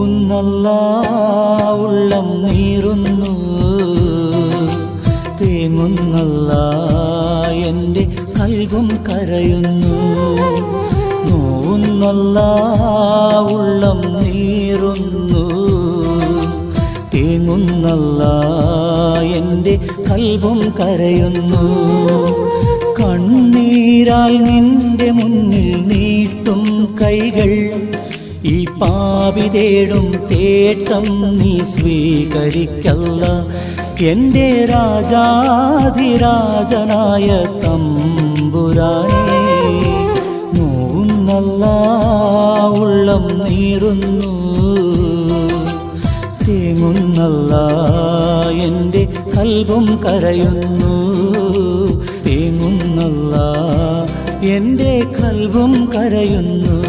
നോവുന്നല്ല ഉള്ളം നീറുന്നു. തേങ്ങുന്നല്ല എന്റെ കൽകും കരയുന്നു. നോവുന്നല്ല ഉള്ളം നീറുന്നു. തേങ്ങുന്നല്ല എന്റെ കൽവും കരയുന്നു. കണ്ണീരാൽ നിന്റെ മുന്നിൽ നീട്ടും കൈകൾ. ഈ പാപി തേടും തേട്ടം നീ സ്വീകരിക്കല്ല. എന്റെ രാജാധിരാജനായ തമ്പുരാനെ നോവുന്നല്ല ഉള്ളം നീറുന്നു. തേങ്ങുന്നല്ല എന്റെ കൽവും കരയുന്നു. തേങ്ങുന്നല്ല എന്റെ കൽവും കരയുന്നു.